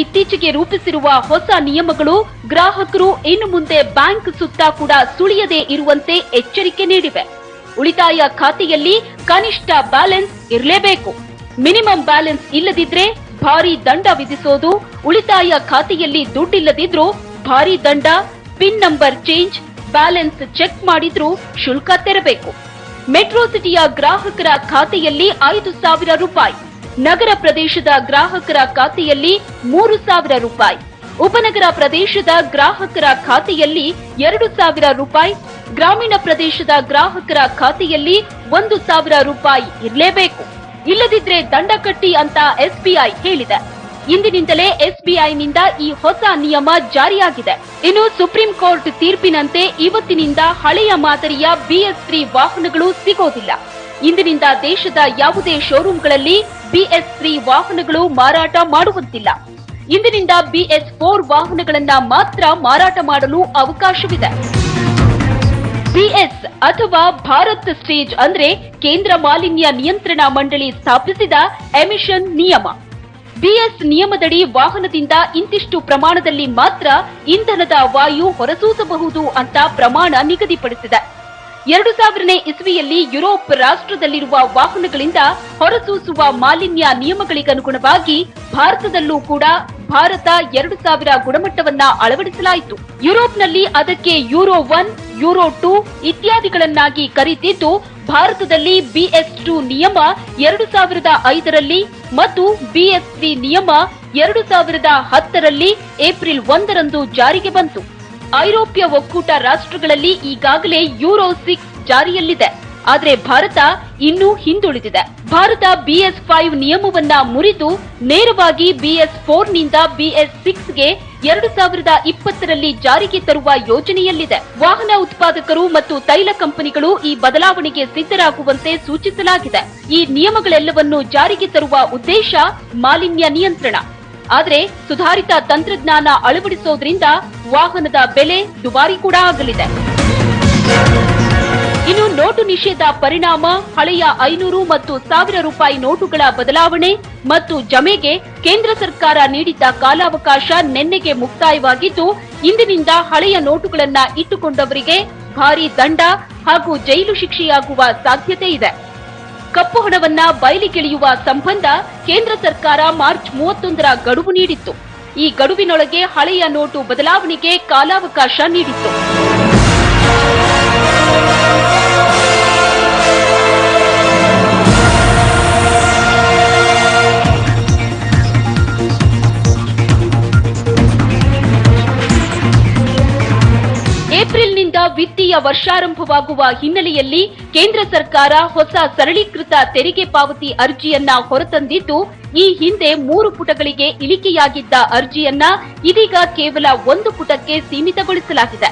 ಇತ್ತೀಚೆಗೆ ರೂಪಿಸಿರುವ ಹೊಸ ನಿಯಮಗಳು ಗ್ರಾಹಕರು ಇನ್ನು ಮುಂದೆ ಬ್ಯಾಂಕ್ ಸುತ್ತ ಕೂಡ ಸುಳಿಯದೇ ಇರುವಂತೆ ಎಚ್ಚರಿಕೆ ನೀಡಿವೆ. ಉಳಿತಾಯ ಖಾತೆಯಲ್ಲಿ ಕನಿಷ್ಠ ಬ್ಯಾಲೆನ್ಸ್ ಇರಲೇಬೇಕು. ಮಿನಿಮಮ್ ಬ್ಯಾಲೆನ್ಸ್ ಇಲ್ಲದಿದ್ರೆ ಭಾರಿ ದಂಡ ವಿಧಿಸೋದು, ಉಳಿತಾಯ ಖಾತೆಯಲ್ಲಿ ದುಡ್ಡಿಲ್ಲದಿದ್ರೂ ಭಾರಿ ದಂಡ, PIN number change, balance check ಮಾಡಿದ್ರೂ ಶುಲ್ಕ ತೆರಬೇಕು. ಮೆಟ್ರೋ ಸಿಟಿಯ ಗ್ರಾಹಕರ ಖಾತೆಯಲ್ಲಿ ಐದು ಸಾವಿರ ರೂಪಾಯಿ. ನಗರ ಪ್ರದೇಶದ ಗ್ರಾಹಕರ ಖಾತೆಯಲ್ಲಿ ಮೂರು ಸಾವಿರ ರೂಪಾಯಿ. ಉಪನಗರ ಪ್ರದೇಶದ ಗ್ರಾಹಕರ ಖಾತೆಯಲ್ಲಿ ಎರಡು ಸಾವಿರ ರೂಪಾಯಿ. ಗ್ರಾಮೀಣ ಪ್ರದೇಶದ ಗ್ರಾಹಕರ ಖಾತೆಯಲ್ಲಿ ಒಂದು ಸಾವಿರ ರೂಪಾಯಿ ಇರಲೇಬೇಕು. ಇಲ್ಲದಿದ್ರೆ ದಂಡ ಕಟ್ಟಿ ಅಂತ ಎಸ್ಬಿಐ ಹೇಳಿದೆ. ಇಂದಿನಿಂದಲೇ ಎಸ್ಬಿಐನಿಂದ ಈ ಹೊಸ ನಿಯಮ ಜಾರಿಯಾಗಿದೆ. ಇನ್ನು ಸುಪ್ರೀಂ ಕೋರ್ಟ್ ತೀರ್ಪಿನಂತೆ ಇವತ್ತಿನಿಂದ ಹಳೆಯ ಮಾದರಿಯ ಬಿಎಸ್ ತ್ರೀ ವಾಹನಗಳು ಸಿಗೋದಿಲ್ಲ. ಇಂದಿನಿಂದ ದೇಶದ ಯಾವುದೇ ಶೋರೂಂಗಳಲ್ಲಿ ಬಿಎಸ್ ತ್ರೀ ವಾಹನಗಳು ಮಾರಾಟ ಮಾಡುವಂತಿಲ್ಲ. ಇಂದಿನಿಂದ ಬಿಎಸ್ ಫೋರ್ ವಾಹನಗಳನ್ನ ಮಾತ್ರ ಮಾರಾಟ ಮಾಡಲು ಅವಕಾಶವಿದೆ. ಬಿಎಸ್ ಅಥವಾ ಭಾರತ್ ಸ್ಟೇಜ್ ಅಂದ್ರೆ ಕೇಂದ್ರ ಮಾಲಿನ್ಯ ನಿಯಂತ್ರಣ ಮಂಡಳಿ ಸ್ಥಾಪಿಸಿದ ಎಮಿಷನ್ ನಿಯಮ. ಬಿಎಸ್ ನಿಯಮದಡಿ ವಾಹನದಿಂದ ಇಂತಿಷ್ಟು ಪ್ರಮಾಣದಲ್ಲಿ ಮಾತ್ರ ಇಂಧನದ ವಾಯು ಹೊರಸೂಸಬಹುದು ಅಂತ ಪ್ರಮಾಣ ನಿಗದಿಪಡಿಸಿದೆ. ಎರಡು ಸಾವಿರನೇ ಇಸ್ವಿಯಲ್ಲಿ ಯುರೋಪ್ ರಾಷ್ಟ್ರದಲ್ಲಿರುವ ವಾಹನಗಳಿಂದ ಹೊರಸೂಸುವ ಮಾಲಿನ್ಯ ನಿಯಮಗಳಿಗನುಗುಣವಾಗಿ ಭಾರತದಲ್ಲೂ ಕೂಡ ಭಾರತ ಎರಡು ಸಾವಿರ ಗುಣಮಟ್ಟವನ್ನ ಅಳವಡಿಸಲಾಯಿತು. ಯುರೋಪ್ನಲ್ಲಿ ಅದಕ್ಕೆ ಯೂರೋ ಒನ್, ಯೂರೋ ಟೂ ಇತ್ಯಾದಿಗಳನ್ನಾಗಿ ಕರೀತಿದ್ದು, ಭಾರತದಲ್ಲಿ ಬಿಎಸ್ ಟು ನಿಯಮ ಎರಡು ಸಾವಿರದ ಐದರಲ್ಲಿ ಮತ್ತು ಬಿಎಸ್ ತ್ರೀ ನಿಯಮ ಎರಡು ಸಾವಿರದ ಹತ್ತರಲ್ಲಿ ಏಪ್ರಿಲ್ ಒಂದರಂದು ಜಾರಿಗೆ ಬಂತು. ಐರೋಪ್ಯ ಒಕ್ಕೂಟ ರಾಷ್ಟ್ರಗಳಲ್ಲಿ ಈಗಾಗಲೇ ಯೂರೋ ಸಿಕ್ಸ್ ಜಾರಿಯಲ್ಲಿದೆ. ಆದರೆ ಭಾರತ ಇನ್ನೂ ಹಿಂದುಳಿದಿದೆ. ಭಾರತ ಬಿಎಸ್ ಫೈವ್ ನಿಯಮವನ್ನ ಮುರಿದು ನೇರವಾಗಿ ಬಿಎಸ್ ಫೋರ್ನಿಂದ ಬಿಎಸ್ ಸಿಕ್ಸ್ಗೆ ಎರಡು ಸಾವಿರದ ಇಪ್ಪತ್ತರಲ್ಲಿ ಜಾರಿಗೆ ತರುವ ಯೋಜನೆಯಲ್ಲಿದೆ. ವಾಹನ ಉತ್ಪಾದಕರು ಮತ್ತು ತೈಲ ಕಂಪನಿಗಳು ಈ ಬದಲಾವಣೆಗೆ ಸಿದ್ಧರಾಗುವಂತೆ ಸೂಚಿಸಲಾಗಿದೆ. ಈ ನಿಯಮಗಳೆಲ್ಲವನ್ನೂ ಜಾರಿಗೆ ತರುವ ಉದ್ದೇಶ ಮಾಲಿನ್ಯ ನಿಯಂತ್ರಣ. ಆದರೆ ಸುಧಾರಿತ ತಂತ್ರಜ್ಞಾನ ಅಳವಡಿಸೋದ್ರಿಂದ ವಾಹನದ ಬೆಲೆ ದುಬಾರಿ ಕೂಡ ಆಗಲಿದೆ. ಇನ್ನು ನೋಟು ನಿಷೇಧ ಪರಿಣಾಮ, ಹಳೆಯ ಐನೂರು ಮತ್ತು ಸಾವಿರ ರೂಪಾಯಿ ನೋಟುಗಳ ಬದಲಾವಣೆ ಮತ್ತು ಜಮೆಗೆ ಕೇಂದ್ರ ಸರ್ಕಾರ ನೀಡಿದ್ದ ಕಾಲಾವಕಾಶ ನಿನ್ನೆಗೆ ಮುಕ್ತಾಯವಾಗಿದ್ದು, ಇಂದಿನಿಂದ ಹಳೆಯ ನೋಟುಗಳನ್ನು ಇಟ್ಟುಕೊಂಡವರಿಗೆ ಭಾರಿ ದಂಡ ಹಾಗೂ ಜೈಲು ಶಿಕ್ಷೆಯಾಗುವ ಸಾಧ್ಯತೆ ಇದೆ. ಕಪ್ಪು ಹಣವನ್ನ ಬಯಲಿಗೆಳೆಯುವ ಸಂಬಂಧ ಕೇಂದ್ರ ಸರ್ಕಾರ ಮಾರ್ಚ್ ಮೂವತ್ತೊಂದರ ಗಡುವು ನೀಡಿತ್ತು. ಈ ಗಡುವಿನೊಳಗೆ ಹಳೆಯ ನೋಟು ಬದಲಾವಣೆಗೆ ಕಾಲಾವಕಾಶ ನೀಡಿತ್ತು. ವಿತ್ತೀಯ ವರ್ಷಾರಂಭವಾಗುವ ಹಿನ್ನೆಲೆಯಲ್ಲಿ ಕೇಂದ್ರ ಸರ್ಕಾರ ಹೊಸ ಸರಳೀಕೃತ ತೆರಿಗೆ ಪಾವತಿ ಅರ್ಜಿಯನ್ನ ಹೊರತಂದಿದ್ದು, ಈ ಹಿಂದೆ ಮೂರು ಪುಟಗಳಿಗೆ ಇಳಿಕೆಯಾಗಿದ್ದ ಅರ್ಜಿಯನ್ನ ಇದೀಗ ಕೇವಲ ಒಂದು ಪುಟಕ್ಕೆ ಸೀಮಿತಗೊಳಿಸಲಾಗಿದೆ.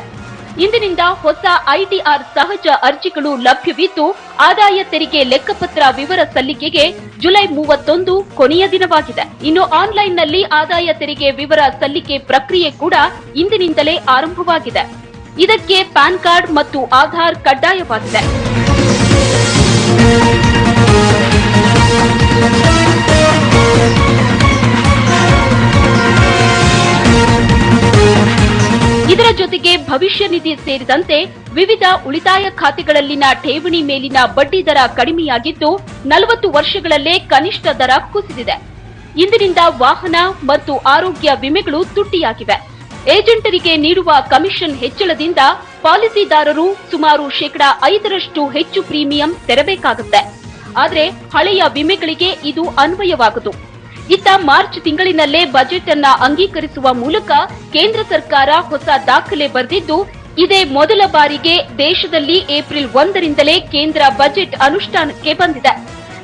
ಇಂದಿನಿಂದ ಹೊಸ ಐಟಿಆರ್ ಸಹಜ ಅರ್ಜಿಗಳು ಲಭ್ಯವಿದ್ದು, ಆದಾಯ ತೆರಿಗೆ ಲೆಕ್ಕಪತ್ರ ವಿವರ ಸಲ್ಲಿಕೆಗೆ ಜುಲೈ ಮೂವತ್ತೊಂದು ಕೊನೆಯ ದಿನವಾಗಿದೆ. ಇನ್ನು ಆನ್ಲೈನ್ನಲ್ಲಿ ಆದಾಯ ತೆರಿಗೆ ವಿವರ ಸಲ್ಲಿಕೆ ಪ್ರಕ್ರಿಯೆ ಕೂಡ ಇಂದಿನಿಂದಲೇ ಆರಂಭವಾಗಿದೆ. ಇದಕ್ಕೆ ಪ್ಯಾನ್ ಕಾರ್ಡ್ ಮತ್ತು ಆಧಾರ್ ಕಡ್ಡಾಯವಾಗಿದೆ. ಇದರ ಜೊತೆಗೆ ಭವಿಷ್ಯ ನಿಧಿ ಸೇರಿದಂತೆ ವಿವಿಧ ಉಳಿತಾಯ ಖಾತೆಗಳಲ್ಲಿನ ಠೇವಣಿ ಮೇಲಿನ ಬಡ್ಡಿ ದರ ಕಡಿಮೆಯಾಗಿದ್ದು, ನಲವತ್ತು ವರ್ಷಗಳಲ್ಲೇ ಕನಿಷ್ಠ ದರ ಕುಸಿದಿದೆ. ಇಂದಿನಿಂದ ವಾಹನ ಮತ್ತು ಆರೋಗ್ಯ ವಿಮೆಗಳು ತುಟ್ಟಿಯಾಗಿವೆ. ಏಜೆಂಟರಿಗೆ ನೀಡುವ ಕಮಿಷನ್ ಹೆಚ್ಚಳದಿಂದ ಪಾಲಿಸಿದಾರರು ಸುಮಾರು ಶೇಕಡಾ ಐದರಷ್ಟು ಹೆಚ್ಚು ಪ್ರೀಮಿಯಂ ತೆರಬೇಕಾಗುತ್ತೆ. ಆದರೆ ಹಳೆಯ ವಿಮೆಗಳಿಗೆ ಇದು ಅನ್ವಯವಾಗದು. ಇತ್ತ ಮಾರ್ಚ್ ತಿಂಗಳಿನಲ್ಲೇ ಬಜೆಟ್ ಅನ್ನ ಅಂಗೀಕರಿಸುವ ಮೂಲಕ ಕೇಂದ್ರ ಸರ್ಕಾರ ಹೊಸ ದಾಖಲೆ ಬರೆದಿದ್ದು, ಇದೇ ಮೊದಲ ಬಾರಿಗೆ ದೇಶದಲ್ಲಿ ಏಪ್ರಿಲ್ ಒಂದರಿಂದಲೇ ಕೇಂದ್ರ ಬಜೆಟ್ ಅನುಷ್ಠಾನಕ್ಕೆ ಬಂದಿದೆ.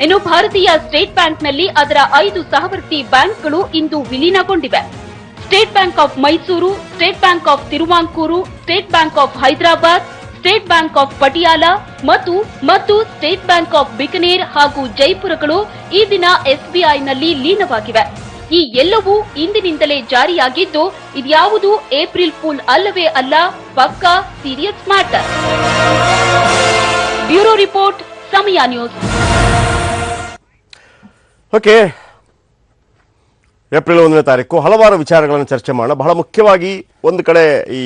ಇನ್ನು ಭಾರತೀಯ ಸ್ಟೇಟ್ ಬ್ಯಾಂಕ್ನಲ್ಲಿ ಅದರ ಐದು ಸಹವರ್ತಿ ಬ್ಯಾಂಕ್ಗಳು ಇಂದು ವಿಲೀನಗೊಂಡಿವೆ. State Bank of Mysore State Bank of Travancore State Bank of Hyderabad State Bank of Patiala ಮತ್ತು ಮತ್ತು ಸ್ಟೇಟ್ ಬ್ಯಾಂಕ್ ಆಫ್ ಬಿಕನೇರ್ ಹಾಗೂ ಜೈಪುರಗಳು ಈ ದಿನ ಎಸ್ಬಿಐನಲ್ಲಿ ಲೀನವಾಗಿವೆ. ಈ ಎಲ್ಲವೂ ಇಂದಿನಿಂದಲೇ ಜಾರಿಯಾಗಿದ್ದು, ಇದ್ಯಾವುದು ಏಪ್ರಿಲ್ ಫೂಲ್ ಅಲ್ಲವೇ ಅಲ್ಲ, ಪಕ್ಕಾ serious matter bureau report, Samaya news. Okay April ಒಂದನೇ ತಾರೀಕು ಹಲವಾರು ವಿಚಾರಗಳನ್ನು ಚರ್ಚೆ ಮಾಡೋಣ. ಬಹಳ ಮುಖ್ಯವಾಗಿ ಒಂದು ಕಡೆ ಈ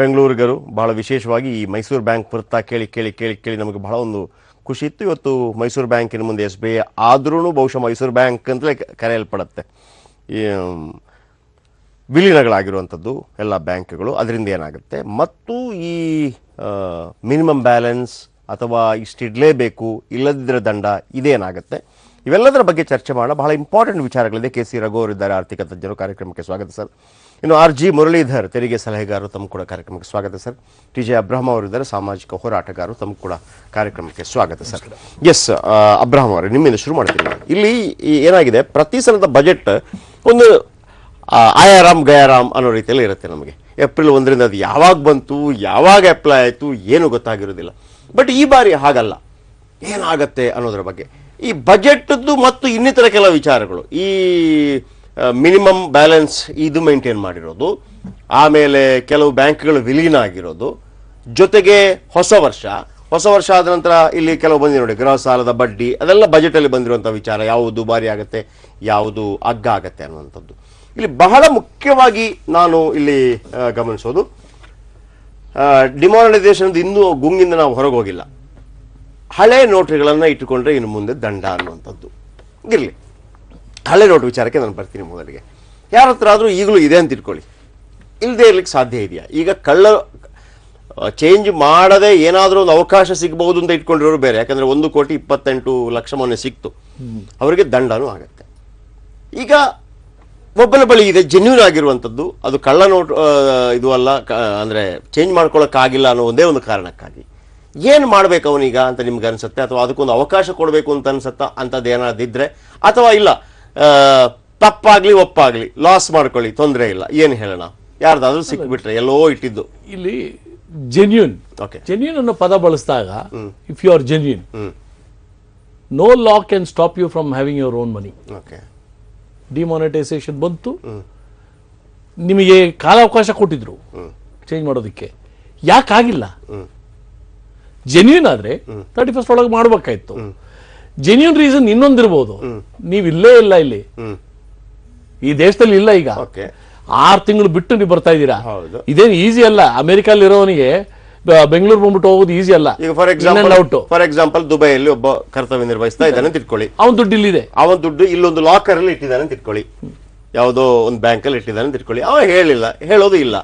ಬೆಂಗಳೂರಿಗರು ಬಹಳ ವಿಶೇಷವಾಗಿ ಈ ಮೈಸೂರು ಬ್ಯಾಂಕ್ ವೃತ್ತ ಕೇಳಿ ಕೇಳಿ ಕೇಳಿ ಕೇಳಿ ನಮಗೆ ಬಹಳ ಒಂದು ಖುಷಿ ಇತ್ತು. ಇವತ್ತು ಮೈಸೂರು ಬ್ಯಾಂಕಿನ ಮುಂದೆ ಎಸ್ ಬಿ ಐ ಆದ್ರೂ ಬಹುಶಃ ಮೈಸೂರು ಬ್ಯಾಂಕ್ ಅಂತಲೇ ಕರೆಯಲ್ಪಡುತ್ತೆ. ವಿಲೀನಗಳಾಗಿರುವಂಥದ್ದು ಎಲ್ಲ ಬ್ಯಾಂಕ್ಗಳು. ಅದರಿಂದ ಏನಾಗುತ್ತೆ? ಮತ್ತು ಈ ಮಿನಿಮಮ್ ಬ್ಯಾಲೆನ್ಸ್ ಅಥವಾ ಇಷ್ಟಿಡಲೇಬೇಕು ಇಲ್ಲದಿದ್ದರೆ ದಂಡ, ಇದೇನಾಗುತ್ತೆ? ಇವೆಲ್ಲದರ ಬಗ್ಗೆ ಚರ್ಚೆ ಮಾಡೋಣ. ಬಹಳ ಇಂಪಾರ್ಟೆಂಟ್ ವಿಚಾರಗಳಿದೆ. ಕೆ ಸಿ ರಘು ಅವರಿದ್ದಾರೆ ಆರ್ಥಿಕ ತಜ್ಞರು ಕಾರ್ಯಕ್ರಮಕ್ಕೆ ಸ್ವಾಗತ ಸರ್. ಇನ್ನು ಆರ್ ಜಿ ಮುರಳೀಧರ್ ತೆರಿಗೆ ಸಲಹೆಗಾರರು ತಮ್ಮ ಕೂಡ ಕಾರ್ಯಕ್ರಮಕ್ಕೆ ಸ್ವಾಗತ ಸರ್. ಟಿ ಜೆ ಅಬ್ರಹಂ ಅವರಿದ್ದಾರೆ ಸಾಮಾಜಿಕ ಹೋರಾಟಗಾರರು ತಮ್ಮ ಕೂಡ ಕಾರ್ಯಕ್ರಮಕ್ಕೆ ಸ್ವಾಗತ ಸರ್. ಎಸ್ ಅಬ್ರಹಂ ಅವರೇ ನಿಮ್ಮಿಂದ ಶುರು ಮಾಡ್ತೀನಿ ಇಲ್ಲಿ ಏನಾಗಿದೆ? ಪ್ರತಿ ಸಲದ ಬಜೆಟ್ ಒಂದು ಆಯಾರಾಮ್ ಗಯಾರಾಮ್ ಅನ್ನೋ ರೀತಿಯಲ್ಲಿ ಇರುತ್ತೆ ನಮಗೆ. ಏಪ್ರಿಲ್ ಒಂದರಿಂದ ಅದು ಯಾವಾಗ ಬಂತು ಯಾವಾಗ ಅಪ್ಲೈ ಆಯಿತು ಏನು ಗೊತ್ತಾಗಿರೋದಿಲ್ಲ ಬಟ್ ಈ ಬಾರಿ ಹಾಗಲ್ಲ. ಏನಾಗತ್ತೆ ಅನ್ನೋದ್ರ ಬಗ್ಗೆ. ಈ ಬಜೆಟ್ದು ಮತ್ತು ಇನ್ನಿತರ ಕೆಲವು ವಿಚಾರಗಳು. ಈ ಮಿನಿಮಮ್ ಬ್ಯಾಲೆನ್ಸ್ ಇದು ಮೇಂಟೈನ್ ಮಾಡಿರೋದು. ಆಮೇಲೆ ಕೆಲವು ಬ್ಯಾಂಕ್ಗಳು ವಿಲೀನ ಆಗಿರೋದು. ಜೊತೆಗೆ ಹೊಸ ವರ್ಷ. ಹೊಸ ವರ್ಷ ಆದ ನಂತರ ಇಲ್ಲಿ ಕೆಲವು ಬಂದಿದೆ ನೋಡಿ, ಗೃಹ ಸಾಲದ ಬಡ್ಡಿ, ಅದೆಲ್ಲ ಬಜೆಟಲ್ಲಿ ಬಂದಿರುವಂಥ ವಿಚಾರ. ಯಾವುದು ದುಬಾರಿ ಆಗುತ್ತೆ, ಯಾವುದು ಅಗ್ಗ ಆಗತ್ತೆ ಅನ್ನುವಂಥದ್ದು. ಇಲ್ಲಿ ಬಹಳ ಮುಖ್ಯವಾಗಿ ನಾನು ಇಲ್ಲಿ ಗಮನಿಸೋದು. ಡಿಮಾನಿಟೈಸೇಷನ್ ಇನ್ನೂ ಗುಂಗಿಂದ ನಾವು ಹೊರಗೆ ಹೋಗಿಲ್ಲ ಹಳೆ ನೋಟುಗಳನ್ನು ಇಟ್ಟುಕೊಂಡ್ರೆ ಇನ್ನು ಮುಂದೆ ದಂಡ ಅನ್ನುವಂಥದ್ದು. ಇರಲಿ. ಹಳೆ ನೋಟು ವಿಚಾರಕ್ಕೆ ನಾನು ಬರ್ತೀನಿ ಮೊದಲಿಗೆ. ಯಾರ ಹತ್ರ ಆದರೂ ಈಗಲೂ ಇದೆ ಅಂತ ಇಟ್ಕೊಳ್ಳಿ. ಇಲ್ಲದೆ ಇರ್ಲಿಕ್ಕೆ ಸಾಧ್ಯ ಇದೆಯಾ? ಈಗ ಕಳ್ಳ ಚೇಂಜ್ ಮಾಡದೆ ಏನಾದರೂ ಒಂದು ಅವಕಾಶ ಸಿಗಬಹುದು ಅಂತ ಇಟ್ಕೊಂಡಿರೋರು ಬೇರೆ. ಯಾಕಂದರೆ ಒಂದು ಕೋಟಿ ಇಪ್ಪತ್ತೆಂಟು ಲಕ್ಷ ಮೊನ್ನೆ ಸಿಕ್ತು. ಅವರಿಗೆ ದಂಡನೂ ಆಗುತ್ತೆ. ಈಗ ಒಬ್ಬನ ಬಳಿ ಇದೆ ಜೆನ್ಯೂನ್ ಆಗಿರುವಂಥದ್ದು. ಅದು ಕಳ್ಳ ನೋಟ್ ಇದು ಅಲ್ಲ ಅಂದರೆ ಚೇಂಜ್ ಮಾಡ್ಕೊಳ್ಳೋಕ್ಕಾಗಿಲ್ಲ ಅನ್ನೋ ಒಂದೇ ಒಂದು ಕಾರಣಕ್ಕಾಗಿ. ಏನು ಮಾಡ್ಬೇಕು ಅವನೀಗ ಅಂತ ನಿಮ್ಗೆ ಅನ್ಸುತ್ತೆ? ಅಥವಾ ಅದಕ್ಕೊಂದು ಅವಕಾಶ ಕೊಡಬೇಕು ಅಂತ ಅನ್ಸುತ್ತಾ? ಅಂಥದ್ದು ಏನಾದಿದ್ರೆ ಅಥವಾ ಇಲ್ಲ ತಪ್ಪಾಗಲಿ ಒಪ್ಪಾಗಲಿ ಲಾಸ್ ಮಾಡ್ಕೊಳ್ಳಿ ತೊಂದರೆ ಇಲ್ಲ ಏನು ಹೇಳೋಣ? ಯಾರ್ದಾದ್ರೂ ಸಿಕ್ಬಿಟ್ರೆ ಎಲ್ಲೋ ಇಟ್ಟಿದ್ದು. ಇಲ್ಲಿ ಜೆನ್ಯೂನ್ ಓಕೆ ಜೆನ್ಯೂನ್ ಅನ್ನೋ ಪದ ಬಳಸಿದಾಗ if you are genuine no law can stop you from having your own money okay demonetisation ಬಂತು. ನಿಮಗೆ ಕಾಲಾವಕಾಶ ಕೊಟ್ಟಿದ್ರು. ಚೇಂಜ್ ಮಾಡೋದಕ್ಕೆ. ಯಾಕಾಗಿಲ್ಲ. ಜೆನ್ಯೂನ್ ಆದ್ರೆ ತರ್ಟಿ ಫಸ್ಟ್ ಒಳಗೆ ಮಾಡ್ಬೇಕಾಯ್ತು. ಜೆನ್ಯೂನ್ ರೀಸನ್ ಇನ್ನೊಂದಿರ್ಬೋದು. ನೀವು ಇಲ್ಲೇ ಇಲ್ಲ ಇಲ್ಲಿ. ಈ ದೇಶದಲ್ಲಿ ಇಲ್ಲ ಈಗ. ಆರು ತಿಂಗಳು ಬಿಟ್ಟು ನೀವು ಬರ್ತಾ ಇದ್ದೀರಾ. ಇದೇನು ಈಸಿ ಅಲ್ಲ. ಅಮೆರಿಕಲ್ಲಿ ಇರೋವನಿಗೆ ಬೆಂಗಳೂರು ಬಂದ್ಬಿಟ್ಟು ಹೋಗೋದು ಈಸಿ ಅಲ್ಲ. ಈಗ for example out for example ದುಬೈಯಲ್ಲಿ ಒಬ್ಬ ಕರ್ತವ್ಯ ನಿರ್ವಹಿಸ್ತಾ ಇದ್ದಾನೆ ಅಂತ ಇಟ್ಕೊಳ್ಳಿ. ಅವನ್ ದುಡ್ಡು ಇಲ್ಲಿದೆ ಅವನ ದುಡ್ಡು ಇಲ್ಲೊಂದು ಲಾಕರ್ ಅಲ್ಲಿ ಇಟ್ಟಿದ್ದಾನೆ ಅಂತ ಇಟ್ಕೊಳ್ಳಿ. ಯಾವುದೋ ಒಂದು ಬ್ಯಾಂಕ್ ಅಲ್ಲಿ ಇಟ್ಟಿದ್ದಾನೆ ಅಂತ ಇಟ್ಕೊಳ್ಳಿ. ಅವ ಹೇಳಿಲ್ಲ. ಹೇಳೋದು ಇಲ್ಲ.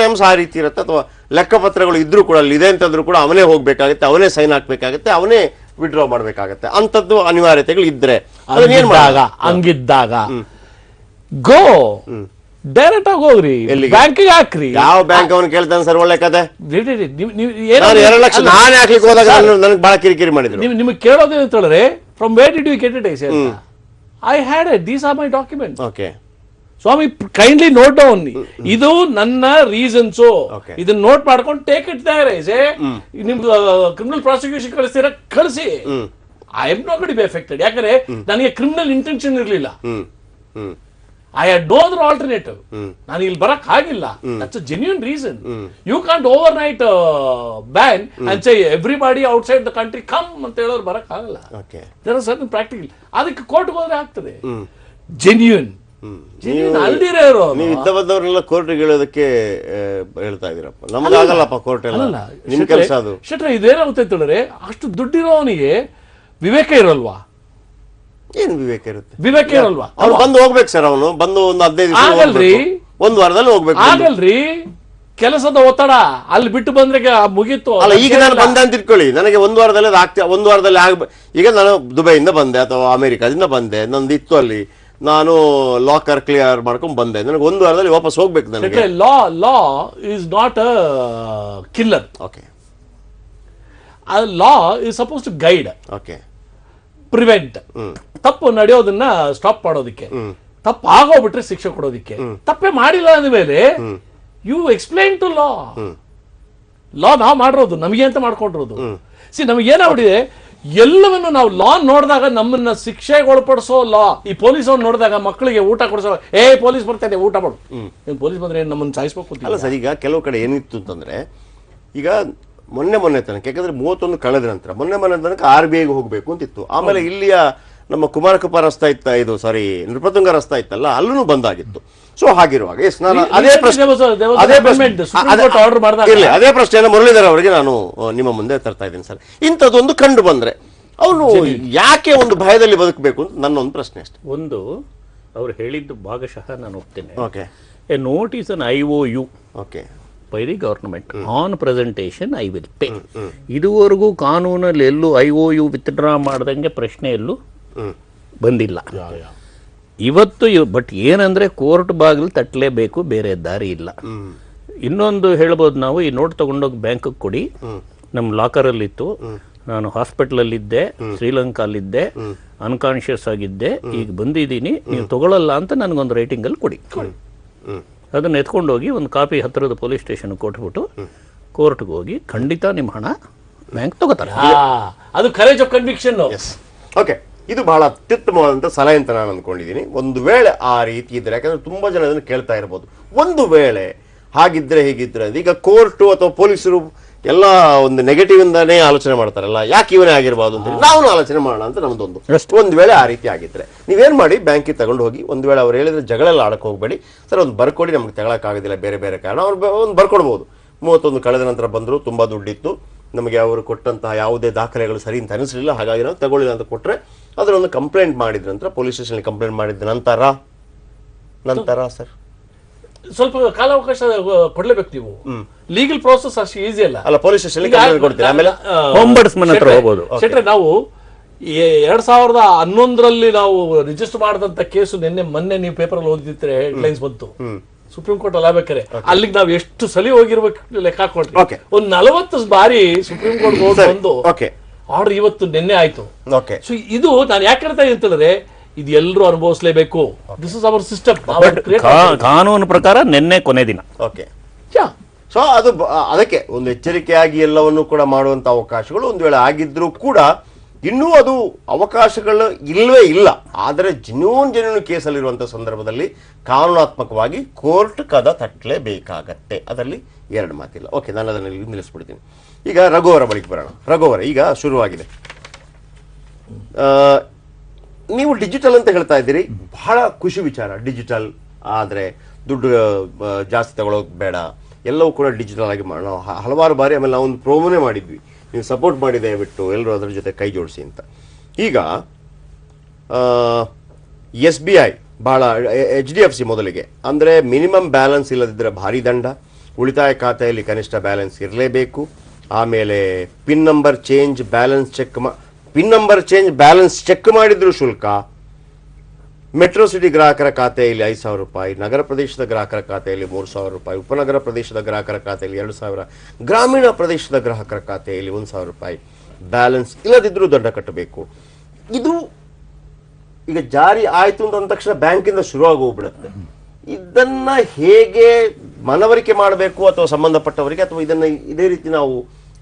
ಟೈಮ್ಸ್ ಆ ರೀತಿ ಇರುತ್ತೆ. ಅಥವಾ ಲೆಕ್ಕಪತ್ರಗಳು ಇದ್ರೂ ಕೂಡ ಅಲ್ಲಿ ಇದೆ ಅಂತಂದ್ರೂ ಕೂಡ ಅವನೇ ಹೋಗ್ಬೇಕಾಗತ್ತೆ ಅವನೇ ಸೈನ್ ಹಾಕ್ಬೇಕಾಗತ್ತೆ ಅವನೇ ವಿಡ್ರಾ ಮಾಡಬೇಕಾಗತ್ತೆ. ಅಂಥದ್ದು ಅನಿವಾರ್ಯತೆಗಳು ಇದ್ರೆ. ಹಂಗಿದ್ದಾಗ ಹಂಗಿದ್ದಾಗ ಗೋ. ಡೈರೆಕ್ಟ್ ಆಗಿ ಹೋಗ್ರಿ? ಬ್ಯಾಂಕಿಗೆ ಹಾಕ್ರಿ. ಯಾವ ಬ್ಯಾಂಕ್ ಅವನು ಕೇಳ್ತಾನೆ ಸರ್ ಒಳ್ಳೆ ಕತೆ? ಎರಡು ಲಕ್ಷ ನಾನೇ ಹಾಕ್ಲಿಕ್ಕೆ ಹೋದಾಗ ನನಗೆ ಬಹಳ ಕಿರಿಕಿರಿ ಮಾಡಿದ್ರು. ನೀವು ನಿಮಗೆ ಕೇಳೋದೇ ಅಂತ ಹೇಳಿದ್ರೆ from where did you get it I had it these are my document okay Swami kindly note down ಇದು ನನ್ನ ರೀಸನ್ಸ್. ಇದನ್ನ ನೋಟ್ ಮಾಡ್ಕೊಂಡು ಟೇಕ್ ಇಟ್ ದೇರ್ ನಿಮ್ದು ನಿಮ್ ಕ್ರಿಮಿನಲ್ ಪ್ರಾಸಿಕ್ಯೂಷನ್ ಕಳಿಸ್ತೀರ? ಕಳಿಸಿ. I'm not be affected ಯಾಕಂದ್ರೆ ನನಗೆ ಕ್ರಿಮಿನಲ್ ಇಂಟೆನ್ಷನ್ ಇರಲಿಲ್ಲ. I had no other alternative ನಾನು ಇಲ್ಲಿ ಬರಕ್ ಆಗಿಲ್ಲ. That's genuine reason you can't overnight ban and say everybody outside the country come ಅಂತ ಹೇಳೋರು ಬರಕ್ ಆಗಲ್ಲ. ದೇರ್ ಆರ್ ಸರ್ಟನ್ ಪ್ರಾಕ್ಟಿಕಲ್ ಅದಕ್ಕೆ ಕೋರ್ಟ್ಗೆ ಹೋದ್ರೆ ಆಗ್ತದೆ. ಜೆನ್ಯೂನ್ ಅಲ್ದಿರೇ ನೀವು ಇದ್ದ ಬಂದವರೆಲ್ಲ ಕೋರ್ಟ್ಗೆ ಹೇಳೋದಕ್ಕೆ ಹೇಳ್ತಾ ಇದೀರಪ್ಪ ನಮ್ಗಾಗಲ್ಲಪ್ಪ ಕೋರ್ಟ್ ಎಲ್ಲ. ಅಲ್ಲಲ್ಲ. ನಿಮ್ ಕೆಲಸ ಅದು. ಶೆಟ್ರೆ ಇದೇನಾಗುತ್ತೆ ಅಂತ ಹೇಳಿದ್ರೆ ಅಷ್ಟು ದುಡ್ಡಿರೋವನಿಗೆ ವಿವೇಕ ಇರಲ್ವಾ? ಏನ್ ವಿವೇಕ ಇರುತ್ತೆ? ವಿವೇಕ ಇರಲ್ವಾ? ಅವ್ನು ಬಂದು ಹೋಗ್ಬೇಕು ಸರ್ ಅವನು. ಬಂದು ಒಂದು ಹದಿನೈದು ಆಗಲ್ರಿ. ಒಂದ್ ವಾರದಲ್ಲಿ ಹೋಗ್ಬೇಕು ಆಗಲ್ರಿ. ಕೆಲಸದ ಒತ್ತಡ. ಅಲ್ಲಿ ಬಿಟ್ಟು ಬಂದ್ರೆ ಮುಗೀತು. ಅಲ್ಲ ಈಗ ನಾನು ಬಂದೆ ಅಂತ ಇಟ್ಕೊಳ್ಳಿ ನನಗೆ ಒಂದು ವಾರದಲ್ಲಿ ಆಗ್ತಾ ಒಂದು ವಾರದಲ್ಲಿ ಆಗ ಈಗ ನಾನು ದುಬೈಯಿಂದ ಬಂದೆ ಅಥವಾ ಅಮೆರಿಕಾದಿಂದ ಬಂದೆ. ನಂದು ಇತ್ತು ಅಲ್ಲಿ. ನಾನು ಲಾಕರ್ ಕ್ಲಿಯರ್ ಮಾಡ್ಕೊಂಡು ಬಂದೆ. ನನಗೆ ಒಂದು ವಾರದಲ್ಲಿ ವಾಪಸ್ ಹೋಗ್ಬೇಕು ನನಗೆ. Law law is not a killer okay law is suppose to guide okay prevent ತಪ್ಪು ನಡೆಯೋದನ್ನ ಸ್ಟಾಪ್ ಮಾಡೋದಕ್ಕೆ. ತಪ್ಪು ಆಗೋಗ್ಬಿಟ್ರೆ ಶಿಕ್ಷೆ ಕೊಡೋದಕ್ಕೆ. ತಪ್ಪೇ ಮಾಡಿಲ್ಲ ಅಂದಮೇಲೆ you explain to law law ನಾವು ಮಾಡಿರೋದು ನಮಗೆ ಅಂತ ಮಾಡ್ಕೊಂಡಿರೋದು. ಸಿ ನಮಗೆ ಏನಾಗ್ಬಿಟ್ಟಿದೆ? ಎಲ್ಲವನ್ನು ನಾವು ಲಾ ನೋಡಿದಾಗ ನಮ್ಮನ್ನ ಶಿಕ್ಷೆಗೆ ಒಳಪಡಿಸೋ ಲಾ ಈ ಪೊಲೀಸ್ ಅವ್ರು ನೋಡಿದಾಗ ಮಕ್ಕಳಿಗೆ ಊಟ ಕೊಡಿಸೋ ಏ ಪೊಲೀಸ್ ಬರ್ತಾನೆ ಊಟ ಮಾಡು. ಏನು ಪೊಲೀಸ್ ಬಂದ್ರೆ ನಮ್ಮನ್ನು ನಮ್ಮನ್ನ ಸಾಯಿಸ್ಬೇಕು? ಅಲ್ಲ ಸರ್ ಈಗ ಕೆಲವು ಕಡೆ ಏನಿತ್ತು ಅಂತಂದ್ರೆ ಈಗ ಮೊನ್ನೆ ಮೊನ್ನೆ ತನಕ ಯಾಕಂದ್ರೆ ಮೂವತ್ತೊಂದು ಕಳೆದ ನಂತರ ಮೊನ್ನೆ ಮೊನ್ನೆ ತನಕ ಆರ್ ಬಿ ಐಗೆ ಹೋಗಬೇಕು ಅಂತಿತ್ತು. ಆಮೇಲೆ ಇಲ್ಲಿಯ ನಮ್ಮ ಕುಮಾರಕಪ್ಪ ರಸ್ತೆ ಇತ್ತ ಇದು ಸಾರಿ ನೃಪತುಂಗ ರಸ್ತೆ ಇತ್ತಲ್ಲ ಅಲ್ಲೂ ಬಂದಾಗಿತ್ತು. ಸೊ ಹಾಗಿರುವಾಗ ಎಸ್ ನಾನು ಅದೇ ಪ್ರಶ್ನೆ ಅದೇ ಪ್ರಶ್ನೆ ಇರ್ಲಿ, ಅದೇ ಪ್ರಶ್ನೆಯನ್ನು ಮುರಳೀಧರ್ ಅವರಿಗೆ ನಾನು ನಿಮ್ಮ ಮುಂದೆ ತರ್ತಾ ಇದ್ದೀನಿ ಸರ್. ಇಂಥದ್ದೊಂದು ಕಂಡು ಬಂದರೆ ಅವನು ಯಾಕೆ ಒಂದು ಭಯದಲ್ಲಿ ಬದುಕಬೇಕು ಅಂತ ನನ್ನ ಒಂದು ಪ್ರಶ್ನೆ ಅಷ್ಟೇ. ಒಂದು ಅವ್ರು ಹೇಳಿದ್ದು ಭಾಗಶಃ ನಾನು ಒಪ್ತೇನೆ. Okay. A notice an I O U okay. By the government on presentation I will pay ಇದುವರೆಗೂ ಕಾನೂನಲ್ಲಿ ಎಲ್ಲೂ ಐ ಒ ಯು ವಿತ್ಡ್ರಾ ಮಾಡ್ದಂಗೆ ಪ್ರಶ್ನೆ ಎಲ್ಲೂ ಬಂದಿಲ್ಲ. ಇವತ್ತು ಬಟ್ ಏನಂದ್ರೆ ಕೋರ್ಟ್ ಬಾಗಿಲು ತಟ್ಟಲೇಬೇಕು ಬೇರೆ ದಾರಿ ಇಲ್ಲ. ಇನ್ನೊಂದು ಹೇಳ್ಬೋದು ನಾವು ಈ ನೋಟ್ ತಗೊಂಡೋಗಿ ಬ್ಯಾಂಕ್ ಕೊಡಿ. ನಮ್ಮ ಲಾಕರಲ್ಲಿತ್ತು. ನಾನು ಹಾಸ್ಪಿಟಲಲ್ಲಿದ್ದೆ ಶ್ರೀಲಂಕಾಲಿದ್ದೆ ಅನ್ಕಾನ್ಷಿಯಸ್ ಆಗಿದ್ದೆ ಈಗ ಬಂದಿದ್ದೀನಿ ನೀವು ತಗೊಳ್ಳಲ್ಲ ಅಂತ ನನಗೊಂದು ರೈಟಿಂಗಲ್ಲಿ ಅಲ್ಲಿ ಕೊಡಿ. ಅದನ್ನು ಅದನ್ನ ಎತ್ಕೊಂಡು ಹೋಗಿ ಒಂದು ಕಾಪಿ ಹತ್ತಿರದ ಪೊಲೀಸ್ ಸ್ಟೇಷನ್ ಕೊಟ್ಬಿಟ್ಟು ಕೋರ್ಟ್ಗೆ ಹೋಗಿ ಖಂಡಿತ ನಿಮ್ಮ ಹಣ ಬ್ಯಾಂಕ್ ತಗೋತಾರೆ. ಅದು ಕರೇಜ್ ಆಫ್ ಕನ್ವಿಕ್ಷನ್ ಓಕೆ ಇದು ಬಹಳ ಅತ್ಯುತ್ತಮವಾದಂಥ ಸಲಹೆ ಅಂತ ನಾನು ಅಂದ್ಕೊಂಡಿದ್ದೀನಿ. ಒಂದು ವೇಳೆ ಆ ರೀತಿ ಇದ್ದರೆ ಯಾಕಂದರೆ ತುಂಬ ಜನ ಅದನ್ನು ಕೇಳ್ತಾ ಇರ್ಬೋದು. ಒಂದು ವೇಳೆ ಹಾಗಿದ್ದರೆ ಹೀಗಿದ್ದರೆ. ಈಗ ಕೋರ್ಟು ಅಥವಾ ಪೊಲೀಸರು ಎಲ್ಲ ಒಂದು ನೆಗೆಟಿವ್ ಇಂದಾನೇ ಆಲೋಚನೆ ಮಾಡ್ತಾರಲ್ಲ ಯಾಕೆ ಇವನೇ ಆಗಿರ್ಬೋದು ಅಂತ ನಾವು ಆಲೋಚನೆ ಮಾಡೋಣ ಅಂತ ನಮ್ದೊಂದು. ಒಂದು ವೇಳೆ ಆ ರೀತಿ ಆಗಿದ್ರೆ ನೀವೇನು ಮಾಡಿ ಬ್ಯಾಂಕಿಗೆ ತಗೊಂಡು ಹೋಗಿ ಒಂದು ವೇಳೆ ಅವ್ರು ಹೇಳಿದ್ರೆ ಜಗಳೆಲ್ಲ ಆಡಕ್ಕೆ ಹೋಗಬೇಡಿ. ಸರ್ ಒಂದು ಬರ್ಕೊಡಿ ನಮ್ಗೆ ತಗೊಳಕ್ಕಾಗೋದಿಲ್ಲ ಬೇರೆ ಬೇರೆ ಕಾರಣ. ಅವ್ರು ಒಂದು ಬರ್ಕೊಡ್ಬೋದು. ಮೂವತ್ತೊಂದು ಕಳೆದ ನಂತರ ಬಂದರು ತುಂಬ ದುಡ್ಡಿತ್ತು. ನಮಗೆ ಅವರು ಕೊಟ್ಟಂತಹ ಯಾವುದೇ ದಾಖಲೆಗಳು ಸರಿ ಅಂತ ಅನಿಸಲಿಲ್ಲ ಹಾಗಾಗಿ ನಾವು ತಗೊಳ್ಳಿಲ್ಲ ಅಂತ ಕೊಟ್ರೆ ಅದರ ಒಂದು ಕಂಪ್ಲೇಂಟ್ ಮಾಡಿದ ನಂತರ ಪೊಲೀಸ್ ಸ್ಟೇಷನ್ ಕಂಪ್ಲೇಂಟ್ ಮಾಡಿದ ನಂತರ? ನಂತರ ಸರ್ ಸ್ವಲ್ಪ ಕಾಲಾವಕಾಶ ಕೊಡ್ಲೇಬೇಕು ನೀವು. ಲೀಗಲ್ ಪ್ರೋಸೆಸ್ ಅಷ್ಟು ಈಸಿ ಅಲ್ಲ. ಅಲ್ಲ ಪೊಲೀಸ್ ಸ್ಟೇಷನ್ ಕೊಡ್ತೀರಾ? ಆಮೇಲೆ ಹತ್ರ ಹೋಗ್ಬೋದು. ಶೆಟ್ರೆ ನಾವು ಎರಡ್ ಸಾವಿರದ ಹನ್ನೊಂದರಲ್ಲಿ ನಾವು ರಿಜಿಸ್ಟರ್ ಮಾಡಿದಂತ ಕೇಸು ನಿನ್ನೆ ಮೊನ್ನೆ ನೀವು ಪೇಪರ್ ಅಲ್ಲಿ ಓದಿದ್ರೆ ಹೆಡ್ಲೈನ್ಸ್ ಬಂತು. ಸುಪ್ರೀಂ ಕೋರ್ಟ್ ಅಲ್ಲಿ ಬೇಕಾರೆ ಅಲ್ಲಿಗೆ ನಾವು ಎಷ್ಟು ಸಲಿ ಹೋಗಿರ್ಬೇಕು ಲೆಕ್ಕ ಹಾಕೊಳ್ತೀವಿ. ಒಂದ್ ನಲವತ್ತು ಬಾರಿ ಸುಪ್ರೀಂ ಕೋರ್ಟ್ ಬಂದು. ಆರ್ಡರ್ ಇವತ್ತು ನಿನ್ನೆ ಆಯ್ತು. ಓಕೆ ಸೊ ಇದು ನಾನು ಯಾಕೆ ಹೇಳ್ತಾ ಇದ್ದೀನಿ ಅಂತಂದ್ರೆ ಇದು ಎಲ್ಲರೂ ಅನುಭವಿಸಲೇಬೇಕು. ದಿಸ್ ಇಸ್ ಅವರ್ ಸಿಸ್ಟಮ್ ಕಾನೂನು ಪ್ರಕಾರ ನಿನ್ನೆ ಕೊನೆ ದಿನ. ಓಕೆ ಸೊ ಅದು ಅದಕ್ಕೆ ಒಂದು ಎಚ್ಚರಿಕೆಯಾಗಿ ಎಲ್ಲವನ್ನು ಕೂಡ ಮಾಡುವಂತ ಅವಕಾಶಗಳು ಒಂದು ವೇಳೆ ಆಗಿದ್ರೂ ಕೂಡ ಇನ್ನೂ ಅದು ಅವಕಾಶಗಳು ಇಲ್ಲವೇ ಇಲ್ಲ. ಆದರೆ ಜನೂನ್ ಜನೂನ್ ಕೇಸಲ್ಲಿರುವಂಥ ಸಂದರ್ಭದಲ್ಲಿ ಕಾನೂನಾತ್ಮಕವಾಗಿ ಕೋರ್ಟ್ ಕದ ತಟ್ಟಲೇಬೇಕಾಗತ್ತೆ. ಅದರಲ್ಲಿ ಎರಡು ಮಾತಿಲ್ಲ. ಓಕೆ ನಾನು ಅದನ್ನು ನಿಲ್ಲಿಸ್ಬಿಡ್ತೀನಿ. ಈಗ ರಘು ಅವರ ಬಳಿಗೆ ಬರೋಣ. ರಘು ಅವರ, ಈಗ ಶುರುವಾಗಿದೆ. ನೀವು ಡಿಜಿಟಲ್ ಅಂತ ಹೇಳ್ತಾ ಇದ್ದೀರಿ. ಬಹಳ ಖುಷಿ ವಿಚಾರ ಡಿಜಿಟಲ್ ಆದರೆ ದುಡ್ಡು ಜಾಸ್ತಿ ತಗೊಳ್ಳೋಕೆ ಬೇಡ. ಎಲ್ಲವೂ ಕೂಡ ಡಿಜಿಟಲ್ ಆಗಿ ಮಾಡೋಣ ಹಲವಾರು ಬಾರಿ ಆಮೇಲೆ ನಾವು ಒಂದು ಪ್ರೋಮೋನೇ ಮಾಡಿದ್ವಿ. ನೀವು ಸಪೋರ್ಟ್ ಮಾಡಿ ದಯವಿಟ್ಟು ಎಲ್ಲರೂ ಅದರ ಜೊತೆ ಕೈ ಜೋಡಿಸಿ ಅಂತ. ಈಗ ಎಸ್ ಬಿ ಐ ಭಾಳ ಎಚ್ ಡಿ ಎಫ್ ಸಿ ಮೊದಲಿಗೆ. ಅಂದರೆ ಮಿನಿಮಮ್ ಬ್ಯಾಲೆನ್ಸ್ ಇಲ್ಲದಿದ್ದರೆ ಭಾರಿ ದಂಡ. ಉಳಿತಾಯ ಖಾತೆಯಲ್ಲಿ ಕನಿಷ್ಠ ಬ್ಯಾಲೆನ್ಸ್ ಇರಲೇಬೇಕು. ಆಮೇಲೆ PIN number change balance check ಮಾ PIN number change balance check ಮಾಡಿದ್ರು ಶುಲ್ಕ. ಮೆಟ್ರೋ ಸಿಟಿ ಗ್ರಾಹಕರ ಖಾತೆಯಲ್ಲಿ ಐದು ಸಾವಿರ ರೂಪಾಯಿ, ನಗರ ಪ್ರದೇಶದ ಗ್ರಾಹಕರ ಖಾತೆಯಲ್ಲಿ ಮೂರು ಸಾವಿರ ರೂಪಾಯಿ, ಉಪನಗರ ಪ್ರದೇಶದ ಗ್ರಾಹಕರ ಖಾತೆಯಲ್ಲಿ ಎರಡು ಸಾವಿರ, ಗ್ರಾಮೀಣ ಪ್ರದೇಶದ ಗ್ರಾಹಕರ ಖಾತೆಯಲ್ಲಿ ಒಂದು ಸಾವಿರ ರೂಪಾಯಿ. ಬ್ಯಾಲೆನ್ಸ್ ಇಲ್ಲದಿದ್ದರೂ ದಂಡ ಕಟ್ಟಬೇಕು. ಇದು ಈಗ ಜಾರಿ ಆಯಿತು ಅಂತ ಅಂದ ತಕ್ಷಣ ಬ್ಯಾಂಕಿಂದ ಶುರುವಾಗಿ ಹೋಗ್ಬಿಡುತ್ತೆ. ಇದನ್ನು ಹೇಗೆ ಮನವರಿಕೆ ಮಾಡಬೇಕು ಅಥವಾ ಸಂಬಂಧಪಟ್ಟವರಿಗೆ ಅಥವಾ ಇದನ್ನು ಇದೇ ರೀತಿ ನಾವು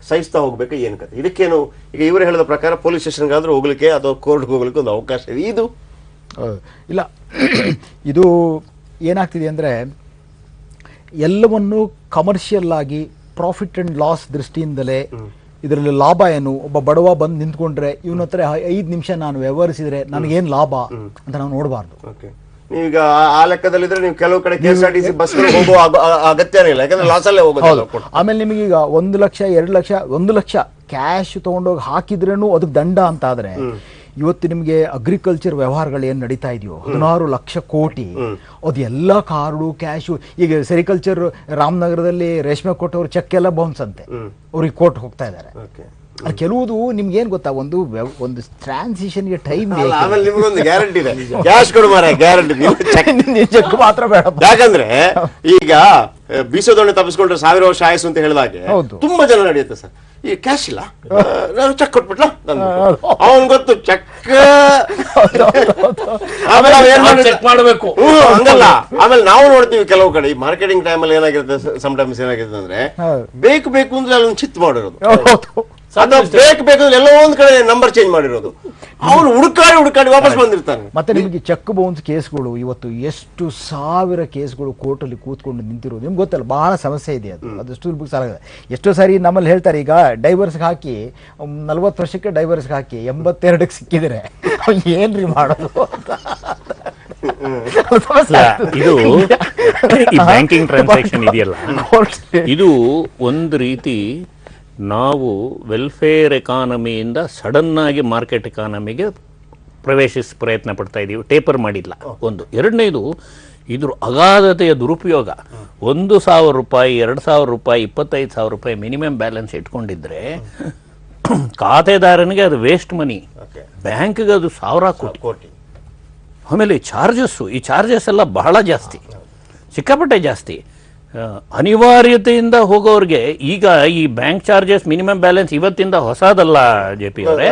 ಸಹಿಸ್ತಾ ಹೋಗ್ಬೇಕು ಏನು ಕತೆ? ಇದಕ್ಕೇನು ಈಗ ಇವರು ಹೇಳಿದ ಪ್ರಕಾರ ಪೊಲೀಸ್ ಸ್ಟೇಷನ್ಗಾದರೂ ಹೋಗ್ಲಿಕ್ಕೆ ಅಥವಾ ಕೋರ್ಟ್ಗೆ ಹೋಗ್ಲಿಕ್ಕೆ ಒಂದು ಅವಕಾಶ ಇದೆ. ಇದು ಇಲ್ಲ ಇದು ಏನಾಗ್ತಿದೆ ಅಂದರೆ ಎಲ್ಲವನ್ನು ಕಮರ್ಷಿಯಲ್ ಆಗಿ ಪ್ರಾಫಿಟ್ ಅಂಡ್ ಲಾಸ್ ದೃಷ್ಟಿಯಿಂದಲೇ ಇದರಲ್ಲಿ ಲಾಭ ಏನು? ಒಬ್ಬ ಬಡವ ಬಂದು ನಿಂತ್ಕೊಂಡ್ರೆ ಇವನ ಹತ್ರ ಐದು ನಿಮಿಷ ನಾನು ವ್ಯವಹರಿಸಿದ್ರೆ ನನಗೇನು ಲಾಭ ಅಂತ ನಾವು ನೋಡಬಾರ್ದು. ಓಕೆ ನೀವೀಗ ಆ- ಲೆಕ್ಕದಲ್ಲಿದ್ರೆ ನೀವು ಕೆಲವು ಕಡೆ K S R T C bus ಹೋಗೋ ಅಗತ್ಯನೇ ಇಲ್ಲ. ಯಾಕಂದ್ರೆ ಲಾಸಲ್ಲೇ ಹೋಗೋದು ಆಮೇಲೆ ನಿಮಗೆ ಈಗ ಒಂದು ಲಕ್ಷ ಎರಡು ಲಕ್ಷ ಒಂದು ಲಕ್ಷ ಕ್ಯಾಶ್ ತಗೊಂಡೋಗಿ ಹಾಕಿದ್ರೇನು ಅದಕ್ಕೆ ದಂಡ ಅಂತ ಆದ್ರೆ ಇವತ್ತು ನಿಮಗೆ ಅಗ್ರಿಕಲ್ಚರ್ ವ್ಯವಹಾರಗಳು ಏನು ನಡೀತಾ ಇದೆಯೋ ಹದಿನಾರು ಲಕ್ಷ ಕೋಟಿ ಅದು ಎಲ್ಲ ಕಾರ್ಡು ಕ್ಯಾಶು ಈಗ ಸೆರಿಕಲ್ಚರ್ ರಾಮನಗರದಲ್ಲಿ ರೇಷ್ಮೆ ಕೊಟ್ಟವ್ರು ಚೆಕ್ ಎಲ್ಲ ಬೌನ್ಸ್ ಅಂತೆ. ಅವ್ರಿಗೆ ಕೋರ್ಟ್ ಹೋಗ್ತಾ ಇದ್ದಾರೆ. ಕೆಲವುದು ನಿಮ್ಗೆ ಏನ್ ಗೊತ್ತಾ? ಒಂದು ವ್ಯವ- ಒಂದು ಟ್ರಾನ್ಸಿಷನ್ಗೆ ಟೈಮ್ ಅಲ್ಲ, ಆಮೇಲೆ ನಿಮ್ಗೊಂದು ಗ್ಯಾರಂಟಿ ಇದೆ. ಕ್ಯಾಶ್ ಕೊಡು ಮಾರ ಗ್ಯಾರಂಟಿ ನೀವು ಚೆಕ್ ಮಾತ್ರ ಬೇಡ. ಯಾಕಂದ್ರೆ ಈಗ ಆ, ಬೀಸೋದೊಣ್ಣೆ ತಪ್ಪಿಸ್ಕೊಂಡ್ರೆ ಸಾವಿರ ವರ್ಷ ಆಯಸ್ಸು ಅಂತ ಹೇಳಿದಾಗೆ ಹೌದು. ತುಂಬಾ ಜನ ನಡೆಯುತ್ತೆ ಸರ್. ಈ ಕ್ಯಾಶ್ ಇಲ್ಲ. ಆ, ನಾನು ಚೆಕ್ ಕೊಟ್ಬಿಟ್ಲ? ಅವನ್ ಗೊತ್ತು ಚೆಕ್ ಆಮೇಲೆ ನಾವ್ ಏನ್? ಚೆಕ್ ಮಾಡಬೇಕು. ಹ್ಮ್, ಹಂಗಲ್ಲ. ಆಮೇಲೆ ನಾವು ನೋಡ್ತೀವಿ ಕೆಲವು ಕಡೆ. ಈ ಮಾರ್ಕೆಟಿಂಗ್ ಟೈಮಲ್ಲಿ ಏನಾಗಿರುತ್ತೆ ಸಮ್ ಟೈಮ್ಸ್ ಏನಾಗಿರುತ್ತೆ ಅಂದ್ರೆ ಹೌದು. ಬೇಕು ಬೇಕು ಅಂದ್ರೆ ಅಲ್ಲೊಂದು ಚಿತ್ ಮಾಡಿರೋದು. ಹೌದು. ಬೇಕು ಎಲ್ಲೋ ಒಂದ್ ಕಡೆ ನಂಬರ್ ಚೇಂಜ್ ಮಾಡಿರೋದು. ಅವನು ಹುಡುಕಾಡಿ ಹುಡುಕಾಡಿ ವಾಪಸ್ ಬಂದಿರ್ತಾನೆ ಮತ್ತೆ ನಿಮಗೆ ಚೆಕ್ ಬೌನ್ಸ್ ಕೇಸ್ಗಳು ಇವತ್ತು ಎಷ್ಟು ಸಾವಿರ ಕೇಸ್ಗಳು ಕೋರ್ಟಲ್ಲಿ ಕೂತ್ಕೊಂಡು ನಿಂತಿರೋದು ನಿಮ್ಗೆ ಗೊತ್ತಲ್ಲ ಬಹಳ ಸಮಸ್ಯೆ ಇದೆ ಅದು. ಅದಷ್ಟು ಸುಲಭ ಸಾಲ ಎಷ್ಟೋ ಸಾರಿ ನಮ್ಮಲ್ಲಿ ಹೇಳ್ತಾರೆ ಈಗ ಡೈವರ್ಸ್ಗೆ ಹಾಕಿ ನಲ್ವತ್ತು ವರ್ಷಕ್ಕೆ ಡೈವರ್ಸ್ಗೆ ಹಾಕಿ ಎಂಬತ್ತೆರಡಕ್ಕೆ ಸಿಕ್ಕಿದ್ರೆ ಏನ್ರಿ ಮಾಡೋದು ಅಂತ. ಸಮಸ್ಯೆ ಇದು ಈ ಬ್ಯಾಂಕಿಂಗ್ ಟ್ರಾನ್ಸಾಕ್ಷನ್ ಇದೆಯಲ್ಲ? ಇದು ಒಂದು ರೀತಿ ನಾವು ವೆಲ್ಫೇರ್ ಎಕಾನಮಿಯಿಂದ ಸಡನ್ ಆಗಿ ಮಾರ್ಕೆಟ್ ಎಕಾನಮಿಗೆ ಪ್ರವೇಶಿಸ ಪ್ರಯತ್ನ ಪಡ್ತಾ ಇದ್ದೀವಿ ಟೇಪರ್ ಮಾಡಿಲ್ಲ. ಒಂದು. ಎರಡನೇದು ಇದ್ರ ಅಗಾಧತೆಯ ದುರುಪಯೋಗ. ಒಂದು ಸಾವಿರ ರೂಪಾಯಿ ಎರಡು ಸಾವಿರ ರೂಪಾಯಿ ಇಪ್ಪತ್ತೈದು ಸಾವಿರ ರೂಪಾಯಿ ಮಿನಿಮಮ್ ಬ್ಯಾಲೆನ್ಸ್ ಇಟ್ಕೊಂಡಿದ್ರೆ ಖಾತೆದಾರನಿಗೆ ಅದು ವೇಸ್ಟ್ ಮನಿ ಬ್ಯಾಂಕ್ಗೆ ಅದು ಸಾವಿರ ಕೋಟಿ. ಕೋಟಿ. ಆಮೇಲೆ ಚಾರ್ಜಸ್ಸು ಈ ಚಾರ್ಜಸ್ ಎಲ್ಲ ಬಹಳ ಜಾಸ್ತಿ. ಸಿಕ್ಕಾಪಟ್ಟೆ ಜಾಸ್ತಿ. ಅನಿವಾರ್ಯತೆಯಿಂದ ಹೋಗೋರಿಗೆ ಈಗ ಈ ಬ್ಯಾಂಕ್ ಚಾರ್ಜಸ್ ಮಿನಿಮಮ್ ಬ್ಯಾಲೆನ್ಸ್ ಇವತ್ತಿಂದ ಹೊಸದಲ್ಲ ಜೆ ಪಿ ಅವರೇ.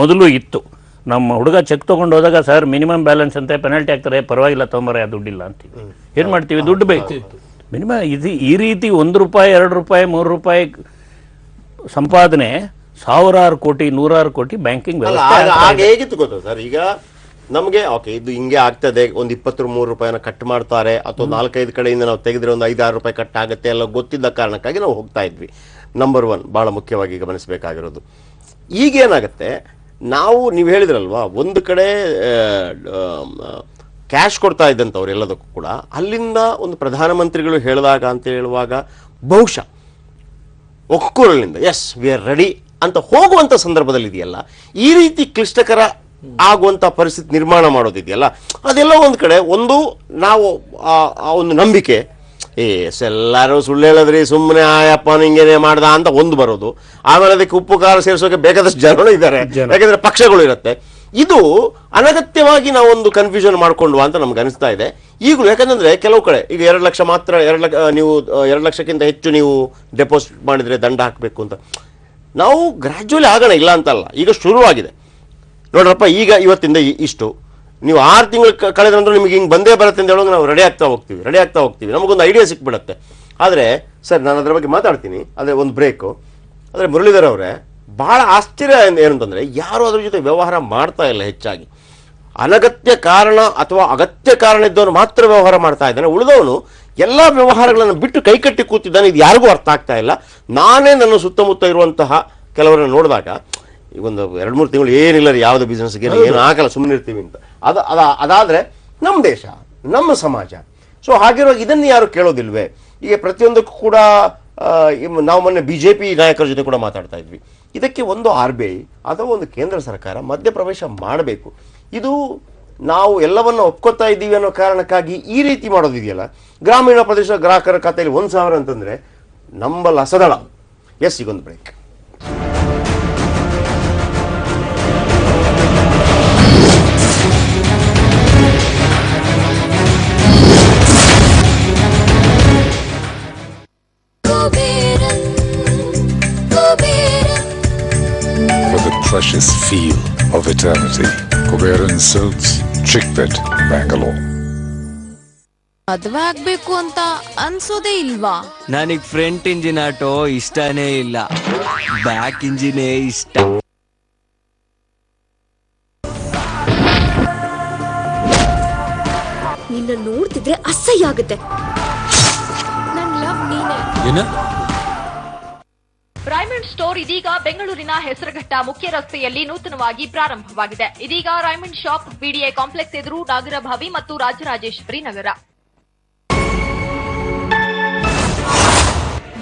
ಮೊದಲು ಇತ್ತು. ನಮ್ಮ ಹುಡುಗ ಚೆಕ್ ತಗೊಂಡು ಹೋದಾಗ ಸರ್ ಮಿನಿಮಮ್ ಬ್ಯಾಲೆನ್ಸ್ ಅಂತ ಪೆನಾಲ್ಟಿ ಹಾಕ್ತಾರೆ ಪರವಾಗಿಲ್ಲ ತೊಂಬರ ದುಡ್ಡಿಲ್ಲ ಅಂತೀವಿ. ಏನು ಮಾಡ್ತೀವಿ? ದುಡ್ಡು ಬೇಕು. ಮಿನಿಮಮ್ ಇದು ಈ ರೀತಿ ಒಂದು ರೂಪಾಯಿ ಎರಡು ರೂಪಾಯಿ ಮೂರು ರೂಪಾಯಿ ಸಂಪಾದನೆ ಸಾವಿರಾರು ಕೋಟಿ ನೂರಾರು ಕೋಟಿ ಬ್ಯಾಂಕಿಂಗ್ ವ್ಯವಸ್ಥೆ ಈಗ ನಮಗೆ ಓಕೆ ಇದು ಹಿಂಗೆ ಆಗ್ತದೆ. ಒಂದು ಇಪ್ಪತ್ತು ಮೂರು ರೂಪಾಯಿನ ಕಟ್ ಮಾಡ್ತಾರೆ. ಅಥವಾ ನಾಲ್ಕೈದು ಕಡೆಯಿಂದ ನಾವು ತೆಗೆದ್ರೆ ಒಂದು ಐದಾರು ರೂಪಾಯಿ ಕಟ್ ಆಗುತ್ತೆ ಎಲ್ಲ ಗೊತ್ತಿದ್ದ ಕಾರಣಕ್ಕಾಗಿ ನಾವು ಹೋಗ್ತಾ ಇದ್ವಿ. ನಂಬರ್ ಒನ್ ಬಹಳ ಮುಖ್ಯವಾಗಿ ಗಮನಿಸಬೇಕಾಗಿರೋದು. ಈಗೇನಾಗುತ್ತೆ ನಾವು ನೀವು ಹೇಳಿದ್ರಲ್ವಾ ಒಂದು ಕಡೆ ಕ್ಯಾಶ್ ಕೊಡ್ತಾ ಇದ್ದಂಥವ್ರು ಎಲ್ಲದಕ್ಕೂ ಕೂಡ ಅಲ್ಲಿಂದ ಒಂದು ಪ್ರಧಾನಮಂತ್ರಿಗಳು ಹೇಳಿದಾಗ ಅಂತ ಹೇಳುವಾಗ ಬಹುಶಃ ಒಕ್ಕೂರಲಿಂದ ಎಸ್ ವಿ ಆರ್ ರೆಡಿ ಅಂತ ಹೋಗುವಂತ ಸಂದರ್ಭದಲ್ಲಿ ಇದೆಯಲ್ಲ ಈ ರೀತಿ ಕ್ಲಿಷ್ಟಕರ ಆಗುವಂತ ಪರಿಸ್ಥಿತಿ ನಿರ್ಮಾಣ ಮಾಡೋದಿದೆಯಲ್ಲ? ಅದೆಲ್ಲ ಒಂದು ಕಡೆ ಒಂದು ನಾವು ಆ ಒಂದು ನಂಬಿಕೆ ಏ ಎಸ್ ಎಲ್ಲರೂ ಸುಳ್ಳು ಹೇಳಿದ್ರಿ ಸುಮ್ಮನೆ ಆಯಪ್ಪ ಹಿಂಗೇನೆ ಮಾಡ್ದ ಅಂತ ಒಂದು ಬರೋದು. ಆಮೇಲೆ ಅದಕ್ಕೆ ಉಪ್ಪು ಖಾರ ಸೇರಿಸೋಕೆ ಬೇಕಾದಷ್ಟು ಜನಗಳು ಇದ್ದಾರೆ. ಯಾಕಂದ್ರೆ ಪಕ್ಷಗಳು ಇರುತ್ತೆ. ಇದು ಅನಗತ್ಯವಾಗಿ ನಾವೊಂದು ಕನ್ಫ್ಯೂಷನ್ ಮಾಡ್ಕೊಂಡ್ವಾ ಅಂತ ನಮ್ಗೆ ಅನಿಸ್ತಾ ಇದೆ. ಈಗಲೂ ಯಾಕಂದ್ರೆ ಕೆಲವು ಕಡೆ ಈಗ ಎರಡು ಲಕ್ಷ ಮಾತ್ರ ಎರಡು ಲಕ್ಷ ನೀವು ಎರಡು ಲಕ್ಷಕ್ಕಿಂತ ಹೆಚ್ಚು ನೀವು ಡೆಪಾಸಿಟ್ ಮಾಡಿದ್ರೆ ದಂಡ ಹಾಕಬೇಕು ಅಂತ. ನಾವು ಗ್ರ್ಯಾಜುವಲಿ ಆಗೋಣ ಇಲ್ಲ ಅಂತಲ್ಲ. ಈಗ ಶುರುವಾಗಿದೆ. ನೋಡ್ರಪ್ಪ, ಈಗ ಇವತ್ತಿಂದ ಇಷ್ಟು. ನೀವು ಆರು ತಿಂಗಳು ಕಳೆದ ನಂತರ ನಿಮಗೆ ಹಿಂಗೆ ಬಂದೇ ಬರುತ್ತೆ ಅಂತ ಹೇಳೋದು ನಾವು ರೆಡಿ ಆಗ್ತಾ ಹೋಗ್ತೀವಿ ರೆಡಿ ಆಗ್ತಾ ಹೋಗ್ತೀವಿ. ನಮಗೊಂದು ಐಡಿಯಾ ಸಿಕ್ಬಿಡುತ್ತೆ. ಆದರೆ, ಸರ್, ನಾನು ಅದರ ಬಗ್ಗೆ ಮಾತಾಡ್ತೀನಿ. ಆದರೆ ಒಂದು ಬ್ರೇಕು ಆದರೆ ಮುರಳೀಧರ್ ಅವರೇ, ಭಾಳ ಆಶ್ಚರ್ಯ ಏನಂತಂದ್ರೆ ಯಾರು ಅದ್ರ ಜೊತೆ ವ್ಯವಹಾರ ಮಾಡ್ತಾ ಇಲ್ಲ ಹೆಚ್ಚಾಗಿ. ಅನಗತ್ಯ ಕಾರಣ ಅಥವಾ ಅಗತ್ಯ ಕಾರಣ ಇದ್ದವನು ಮಾತ್ರ ವ್ಯವಹಾರ ಮಾಡ್ತಾ ಇದ್ದಾನೆ. ಉಳಿದವನು ಎಲ್ಲ ವ್ಯವಹಾರಗಳನ್ನು ಬಿಟ್ಟು ಕೈಕಟ್ಟಿ ಕೂತಿದ್ದಾನೆ. ಇದು ಯಾರಿಗೂ ಅರ್ಥ ಆಗ್ತಾ ಇಲ್ಲ. ನಾನೇ ನನ್ನ ಸುತ್ತಮುತ್ತ ಇರುವಂತಹ ಕೆಲವರನ್ನು ನೋಡಿದಾಗ ಈಗ ಒಂದು ಎರಡು ಮೂರು ತಿಂಗಳು ಏನಿಲ್ಲ ರೀ ಯಾವುದು ಬಿಸ್ನೆಸ್ಗೆ ಏನು ಹಾಕಲ್ಲ ಸುಮ್ಮನೆ ಇರ್ತೀವಿ ಅಂತ. ಅದು ಅದ ಅದಾದರೆ ನಮ್ಮ ದೇಶ ನಮ್ಮ ಸಮಾಜ. ಸೊ ಹಾಗಿರುವಾಗ ಇದನ್ನು ಯಾರು ಕೇಳೋದಿಲ್ವೇ? ಈಗ ಪ್ರತಿಯೊಂದಕ್ಕೂ ಕೂಡ ನಾವು ಮೊನ್ನೆ ಬಿ ಜೆ ಪಿ ನಾಯಕರ ಜೊತೆ ಕೂಡ ಮಾತಾಡ್ತಾ ಇದ್ವಿ. ಇದಕ್ಕೆ ಒಂದು ಆರ್ ಬಿ ಐ ಅಥವಾ ಒಂದು ಕೇಂದ್ರ ಸರ್ಕಾರ ಮಧ್ಯಪ್ರವೇಶ ಮಾಡಬೇಕು. ಇದು ನಾವು ಎಲ್ಲವನ್ನು ಒಪ್ಕೋತಾ ಇದ್ದೀವಿ ಅನ್ನೋ ಕಾರಣಕ್ಕಾಗಿ ಈ ರೀತಿ ಮಾಡೋದಿದೆಯಲ್ಲ ಗ್ರಾಮೀಣ ಪ್ರದೇಶ ಗ್ರಾಹಕರ ಖಾತೆಯಲ್ಲಿ ಒಂದು ಸಾವಿರ ಅಂತಂದರೆ ನಂಬಲ್ ಅಸದಳ ಎಸ್ ಈಗೊಂದು break precious feel of eternity. Kuberan Silks, Chickpet, Bangalore. ಮದ್ವೆ ಆಗ್ಬೇಕು ಅಂತ ಅನ್ಸೋದೇ ಇಲ್ವಾ? ನನಗ್ ಫ್ರಂಟ್ ಇಂಜಿನ್ ಆಟೋ ಇಷ್ಟನೇ ಇಲ್ಲ. ಬ್ಯಾಕ್ ಇಂಜಿನೇ ಇಷ್ಟ. ನಿನ್ನ ನೋಡ್ತಿದ್ರೆ ಅಸಹ್ಯ ಆಗುತ್ತೆ. ನನ್ ಲವ್ ನೀನೆ. ಏನ? ರೈಮಂಡ್ ಸ್ಟೋರ್ ಇದೀಗ ಬೆಂಗಳೂರಿನ ಹೆಸರಘಟ್ಟ ಮುಖ್ಯ ರಸ್ತೆಯಲ್ಲಿ ನೂತನವಾಗಿ ಪ್ರಾರಂಭವಾಗಿದೆ. ಇದೀಗ ರೈಮಂಡ್ ಶಾಪ್ ಬಿಡಿಎ ಕಾಂಪ್ಲೆಕ್ಸ್ ಎದುರು ನಾಗರಭಾವಿ ಮತ್ತು ರಾಜರಾಜೇಶ್ವರಿ ನಗರ.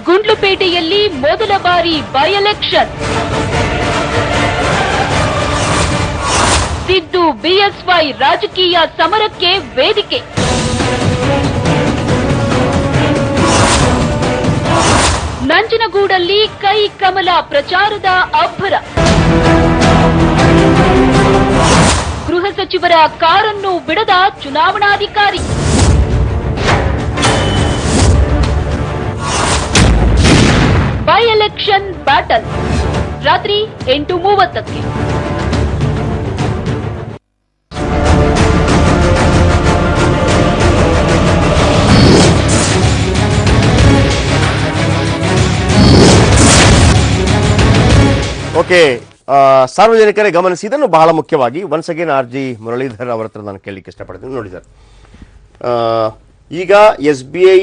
ಗುಂಡ್ಲುಪೇಟೆಯಲ್ಲಿ ಮೊದಲ ಬಾರಿ ಬೈ ಎಲೆಕ್ಷನ್ ಸಿದ್ದು ಬಿಎಸ್ವೈ ರಾಜಕೀಯ ಸಮರಕ್ಕೆ ವೇದಿಕೆ. ನಂಜನಗೂಡಲ್ಲಿ ಕೈ ಕಮಲ ಪ್ರಚಾರದ ಅಬ್ಬರ. ಗೃಹ ಸಚಿವರ ಕಾರನ್ನು ಬಿಡದ ಚುನಾವಣಾಧಿಕಾರಿ. By election battle. ರಾತ್ರಿ ಎಂಟು ಮೂವತ್ತಕ್ಕೆ. ಓಕೆ ಸಾರ್ವಜನಿಕರೇ ಗಮನಿಸಿ ಇದನ್ನು ಬಹಳ ಮುಖ್ಯವಾಗಿ once again R G Muralidhar ಅವರ ಹತ್ರ ನಾನು ಕೇಳಲಿಕ್ಕೆ ಇಷ್ಟಪಡ್ತೀನಿ. ನೋಡಿ ಸರ್ ಈಗ ಎಸ್ ಬಿ ಐ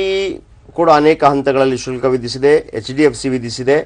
ಕೂಡ ಅನೇಕ ಹಂತಗಳಲ್ಲಿ ಶುಲ್ಕ ವಿಧಿಸಿದೆ ಎಚ್ ಡಿ ಎಫ್ ಸಿ ವಿಧಿಸಿದೆ.